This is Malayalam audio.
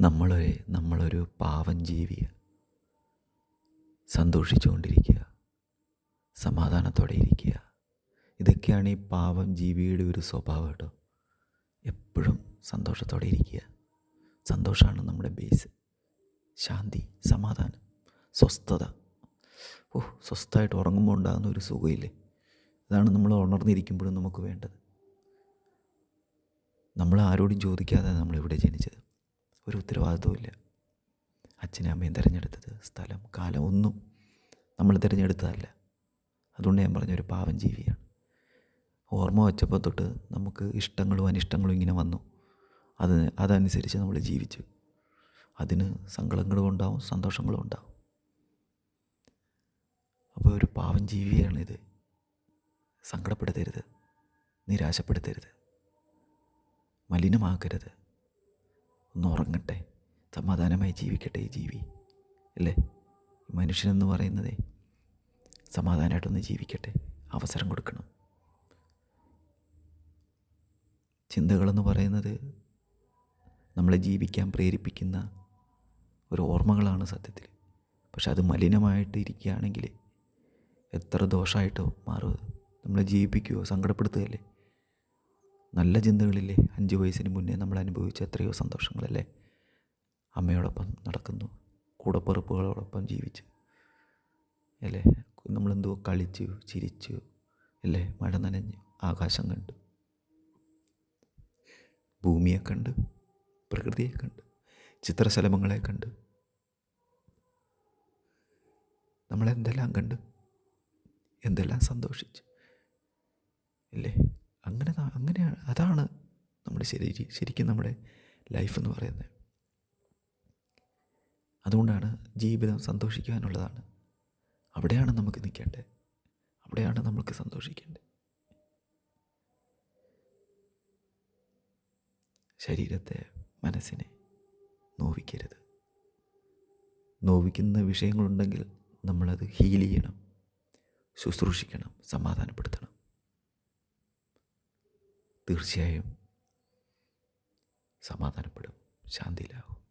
നമ്മളൊരു നമ്മളൊരു പാവം ജീവിയ സന്തോഷിച്ചുകൊണ്ടിരിക്കുക സമാധാനത്തോടെ ഇരിക്കുക. ഇതൊക്കെയാണ് ഈ പാവം ജീവിയുടെ ഒരു സ്വഭാവം കേട്ടോ. എപ്പോഴും സന്തോഷത്തോടെ ഇരിക്കുക. സന്തോഷമാണ് നമ്മുടെ ബേസ് ശാന്തി സമാധാനം സ്വസ്ഥത. ഓ സ്വസ്ഥമായിട്ട് ഉറങ്ങുമ്പോൾ ഉണ്ടാകുന്ന ഒരു സുഖമില്ലേ? ഇതാണ് നമ്മൾ ഉണർന്നിരിക്കുമ്പോഴും നമുക്ക് വേണ്ടത്. നമ്മൾ ആരോടും ചോദിക്കാതെ നമ്മളിവിടെ ജനിച്ചത്. ഒരു ഉത്തരവാദിത്വമില്ല അച്ഛനും അമ്മയും തിരഞ്ഞെടുത്തത് സ്ഥലം കാലം ഒന്നും നമ്മൾ തിരഞ്ഞെടുത്തതല്ല. അതുകൊണ്ട് ഞാൻ പറഞ്ഞ ഒരു പാവം ജീവിയാണ്. ഓർമ്മ വച്ചപ്പോൾ തൊട്ട് നമുക്ക് ഇഷ്ടങ്ങളും അനിഷ്ടങ്ങളും ഇങ്ങനെ വന്നു. അത് അതനുസരിച്ച് നമ്മൾ ജീവിച്ചു. അതിന് സങ്കടങ്ങളും ഉണ്ടാവും സന്തോഷങ്ങളും ഉണ്ടാവും. അപ്പോൾ ഒരു പാവം ജീവിയാണിത് സങ്കടപ്പെടുത്തരുത് നിരാശപ്പെടുത്തരുത്. മലിനമാക്കരുത്. ഒന്ന് ഉറങ്ങട്ടെ സമാധാനമായി ജീവിക്കട്ടെ ഈ ജീവി. അല്ലേ? മനുഷ്യനെന്ന് പറയുന്നതേ സമാധാനമായിട്ടൊന്ന് ജീവിക്കട്ടെ. അവസരം കൊടുക്കണം. ചിന്തകളെന്ന് പറയുന്നത് നമ്മളെ ജീവിക്കാൻ പ്രേരിപ്പിക്കുന്ന ഒരു ഓർമ്മകളാണ് സത്യത്തിൽ. പക്ഷെ അത് മലിനമായിട്ട് ഇരിക്കുകയാണെങ്കിൽ എത്ര ദോഷമായിട്ടോ മാറും നമ്മളെ ജീവിപ്പിക്കുകയോ സങ്കടപ്പെടുത്തുകയല്ലേ? നല്ല ചിന്തകളില്ലേ? അഞ്ച് വയസ്സിന് മുന്നേ നമ്മൾ അനുഭവിച്ച എത്രയോ സന്തോഷങ്ങളല്ലേ? അമ്മയോടൊപ്പം നടക്കുന്നു. കൂടപ്പിറപ്പുകളോടൊപ്പം ജീവിച്ചു. അല്ലേ? നമ്മളെന്തോ കളിച്ചു ചിരിച്ചു അല്ലേ? മഴ നനഞ്ഞു ആകാശം കണ്ടു. ഭൂമിയെ കണ്ട്. പ്രകൃതിയെ കണ്ട്. ചിത്രശലഭങ്ങളെ കണ്ട്. നമ്മളെന്തെല്ലാം കണ്ട്? എന്തെല്ലാം സന്തോഷിച്ചു? അല്ലേ? ശരി ശരിക്കും നമ്മുടെ ലൈഫ് എന്ന് പറയുന്നത്. അതുകൊണ്ടാണ് ജീവിതം സന്തോഷിക്കാനുള്ളതാണ് അവിടെയാണ് നമുക്ക് നിൽക്കേണ്ടത്. അവിടെയാണ് നമുക്ക് സന്തോഷിക്കേണ്ടത്. ശരീരത്തെ മനസ്സിനെ നോവിക്കരുത്. നോവിക്കുന്ന വിഷയങ്ങളുണ്ടെങ്കിൽ നമ്മളത് ഹീൽ ചെയ്യണം. ശുശ്രൂഷിക്കണം സമാധാനപ്പെടുത്തണം. തീർച്ചയായും സമാധാനപ്പെടും. ശാന്തിയിലാവും.